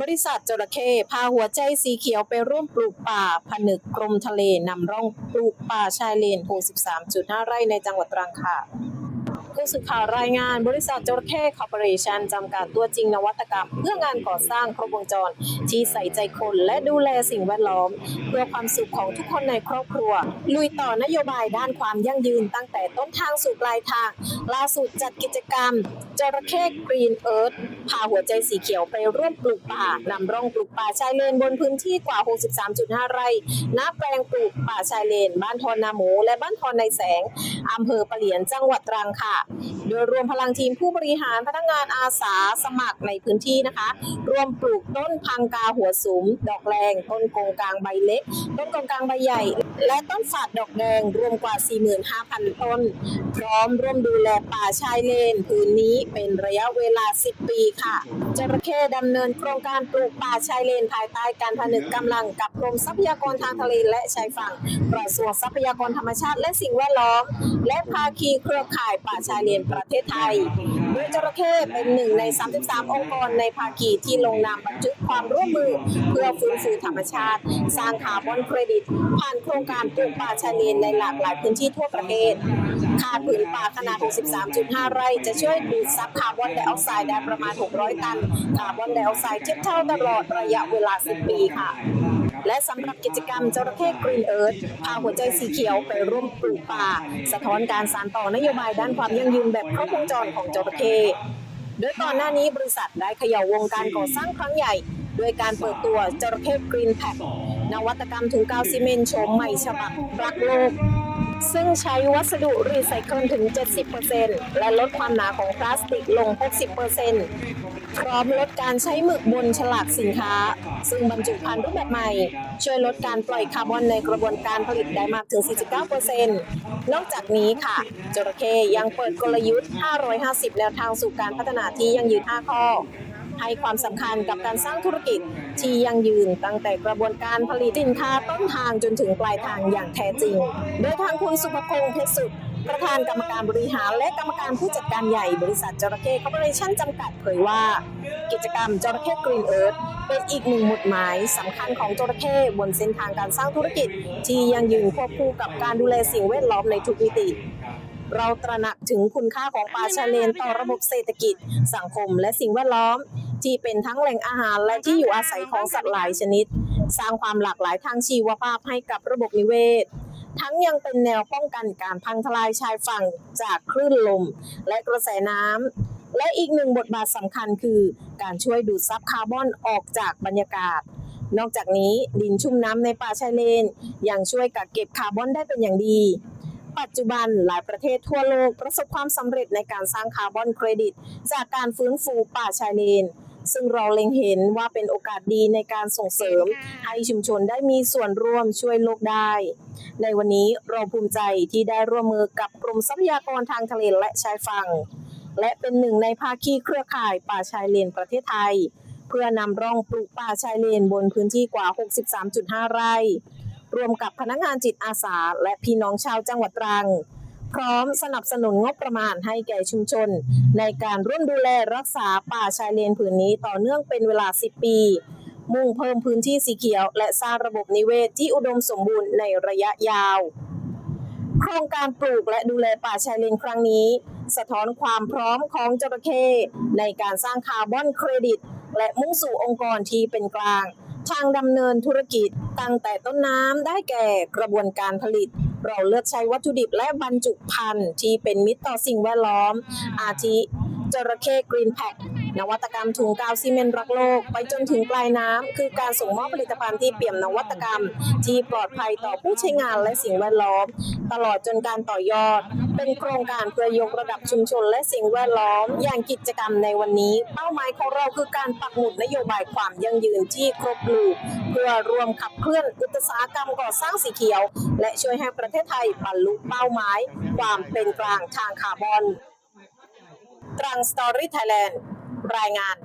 บริษัทจระเข้พาหัวใจสีเขียวไปร่วมปลูกป่า ผนึกกรมทะเลนำร่องปลูกป่าชายเลน 63.5 ไร่ในจังหวัดตรังค่ะ ผู้สื่อข่าวรายงานบริษัทจระเข้คอร์ปอเรชันจำกัดตัวจริงนวัตกรรม เพื่องานก่อสร้างครบวงจร ที่ใส่ใจคนและดูแลสิ่งแวดล้อม เพื่อความสุขของทุกคนในครอบครัว ลุยต่อนโยบายด้านความยั่งยืนตั้งแต่ต้นทางสู่ปลายทาง ล่าสุดจัดกิจกรรมจระเข้กรีนเอิร์ธพาหัวใจสีเขียวไปร่วมปลูกป่านำร่องปลูกป่าชายเลนบนพื้นที่กว่า 63.5 ไร่ณแปลงปลูกป่าชายเลน บ้านทอนนาหมู และบ้านทอนในแสงอำเภอปะเหลียนจังหวัดตรังค่ะ Oui. โดยรวมพลังทีมผู้บริหารพนักงานอาสาสมัครในพื้นที่นะคะ รวมปลูกต้นพังกาหัวสูงดอกแรงต้นกงกลางใบเล็ก ต้นกงกลางใบใหญ่ และต้นฝาดดอกแดงรวมกว่า 45,000 ต้น พร้อมร่วมดูแลป่าชายเลนพื้นนี้เป็นระยะเวลา 10 ปีค่ะจระเข้ดำเนินโครงการปลูกป่าชายเลนภายใต้การผนึกกำลังกับกรมทรัพยากรทางทะเลและชายฝั่งกระทรวงทรัพยากรธรรมชาติและสิ่งแวดล้อม และภาคีเครือข่ายป่าชายเลนประประเทศไทย โดยจระเข้เป็นหนึ่งใน 33 องค์กรในภาคีที่ลงนามบันทึกความร่วมมือ เพื่อฟื้นฟูธรรมชาติ สร้างคาร์บอนเครดิต ผ่านโครงการปลูกป่าชายเลนในหลากหลายพื้นที่ทั่วประเทศค่าผืนป่าขนาด 63.5 ไร่จะช่วยดูดซับคาร์บอนไดออกไซด์ได้ประมาณ 600 ตัน คาร์บอนไดออกไซด์เทียบเท่าตลอดระยะเวลา 10 ปีค่ะ และสำหรับกิจกรรมจระเข้กรีนเอิร์ธพาหัวใจสีเขียวไปร่วมปลูกป่า สะท้อนการสานต่อนโยบายด้านความยั่งยืนแบบครบวงจรของจระเข้โดยก่อนหน้านี้บริษัทได้เขย่าวงการก่อสร้างครั้งใหญ่ด้วยการเปิดตัวจระเข้กรีนแพ็คนวัตกรรมถุงกาวซีเมนต์โฉมใหม่ฉบับรักโลก ซึ่งใช้วัสดุรีไซเคิลถึง 70%และลดความหนาของพลาสติกลง 60% พร้อมลดการใช้หมึกบนฉลากสินค้า ซึ่งบรรจุภัณฑ์รูปแบบใหม่ ช่วยลดการปล่อยคาร์บอนในกระบวนการผลิตได้มากถึง 49%นอกจากนี้ค่ะ จระเข้ยังเปิดกลยุทธ์ 550 แนวทางสู่การพัฒนาที่ยั่งยืน 5 ข้อให้ความสำคัญกับการสร้างธุรกิจที่ยั่งยืนตั้งแต่กระบวนการผลิตสินค้าต้นทางจนถึงปลายทางอย่างแท้จริง โดยทางคุณสุภพงษ์เพชรสุด ประธานกรรมการบริหารและกรรมการผู้จัดการใหญ่บริษัทจระเข้คอร์ปอเรชั่นจำกัดเผยว่า กิจกรรมจระเข้กรีนเอิร์ธเป็นอีกหนึ่งหมุดหมายสำคัญของจระเข้บนเส้นทางการสร้างธุรกิจ ที่ยังยืนควบคู่กับการดูแลสิ่งแวดล้อมในทุกมิติเราตระหนักถึงคุณค่าของป่าชายเลนต่อระบบเศรษฐกิจ สังคมและสิ่งแวดล้อม ที่เป็นทั้งแหล่งอาหารและที่อยู่อาศัยของสัตว์หลายชนิด สร้างความหลากหลายทางชีวภาพให้กับระบบนิเวศ ทั้งยังเป็นแนวป้องกันการพังทลายชายฝั่งจากคลื่นลม และกระแสน้ำ และอีกหนึ่งบทบาทสำคัญคือ การช่วยดูดซับคาร์บอนออกจากบรรยากาศ นอกจากนี้ดินชุ่มน้ำในป่าชายเลน ยังช่วยกักเก็บคาร์บอนได้เป็นอย่างดีปัจจุบันหลายประเทศทั่วโลกประสบความสำเร็จในการสร้างคาร์บอนเครดิต จากการฟื้นฟูป่าชายเลน ซึ่งเราเล็งเห็นว่าเป็นโอกาสดีในการส่งเสริม ให้ชุมชนได้มีส่วนร่วมช่วยโลกได้ ในวันนี้เราภูมิใจที่ได้ร่วมมือกับกรมทรัพยากรทางทะเลและชายฝั่ง และเป็นหนึ่งในภาคีเครือข่ายป่าชายเลนประเทศไทย เพื่อนำร่องปลูกป่าชายเลนบนพื้นที่กว่า 63.5 ไร่รวมกับพนักงานจิตอาสา และพี่น้องชาวจังหวัดตรัง พร้อมสนับสนุนงบประมาณให้แก่ชุมชน ในการร่วมดูแลรักษาป่าชายเลนผืนนี้ต่อเนื่องเป็นเวลา 10 ปี มุ่งเพิ่มพื้นที่สีเขียว และสร้างระบบนิเวศที่อุดมสมบูรณ์ในระยะยาว โครงการปลูกและดูแลป่าชายเลนครั้งนี้ สะท้อนความพร้อมของจระเข้ในการสร้างคาร์บอนเครดิต และมุ่งสู่องค์กรที่เป็นกลาง ทางดำเนินธุรกิจตั้งแต่ต้นน้ำได้แก่กระบวนการผลิต เราเลือกใช้วัตถุดิบและบรรจุภัณฑ์ที่เป็นมิตรต่อสิ่งแวดล้อม อาทิจระเข้กรีนแพค นวัตกรรมถุงกาวซีเมนต์รักโลก ไปจนถึงปลายน้ำคือการส่งมอบผลิตภัณฑ์ที่เปี่ยมนวัตกรรม ที่ปลอดภัยต่อผู้ใช้งานและสิ่งแวดล้อม ตลอดจนการต่อยอด เป็นโครงการเพื่อยกระดับชุมชนและสิ่งแวดล้อม อย่างกิจกรรมในวันนี้ เป้าหมายของเราคือการปักหมุดนโยบายความยั่งยืนที่ครบลูกเพื่อรวมขับเคลื่อนอุตสาหกรรมก่อสร้างสีเขียว และช่วยให้ประเทศไทยบรรลุเป้าหมาย ความเป็นกลางทางคาร์บอนตรังสตอรี่ไทยแลนด์ รายงาน